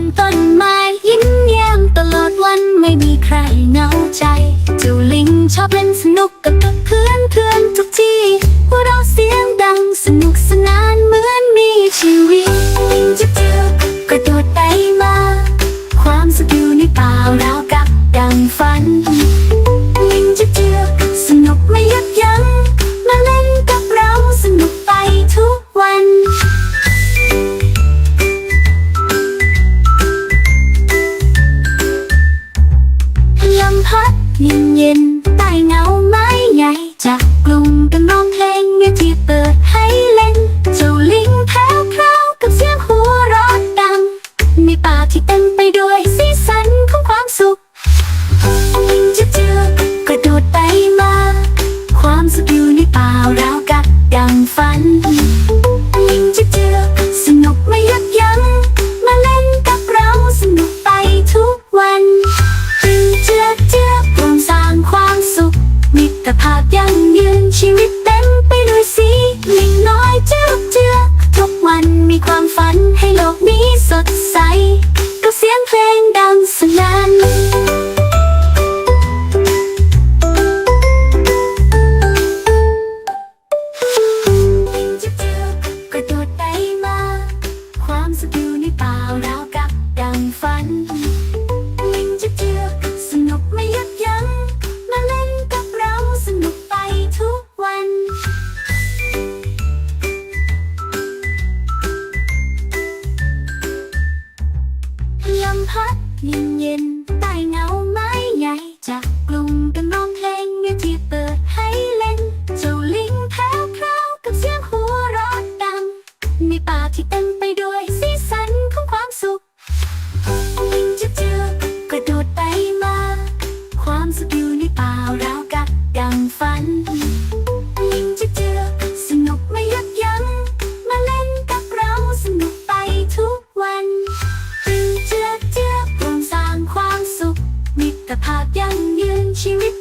นต้นไม้ยิ้มแย้มตลอดวันไม่มีใครเหงาใจเจ้าลิงชอบเล่นสนุกกับ เย็นใต้เงาไม้ใหญ่จากกลุ่มกันร้องเพลงเงียบ ชีวิตเต็มไปด้วยสีลิงน้อยเจือกเจือทุกวันมีความฝันให้โลกนี้สดใส ก็เสียงเพลงดังสนั่น พัดเย็นเย็นใต้เงาไม้ใหญ่จากกลุ่มกันร้องเพลงเมื่อที่เปิดให้เล่น เจ้าลิงแพ้พราวกับเสียงหัวรอะดัง ในป่าที่เต็มไปด้วยสีสันของความสุข ลิงจะเจอกระโดดไปมา ความสุขอยู่ในป่าเรากับดังฝัน Tập hợp.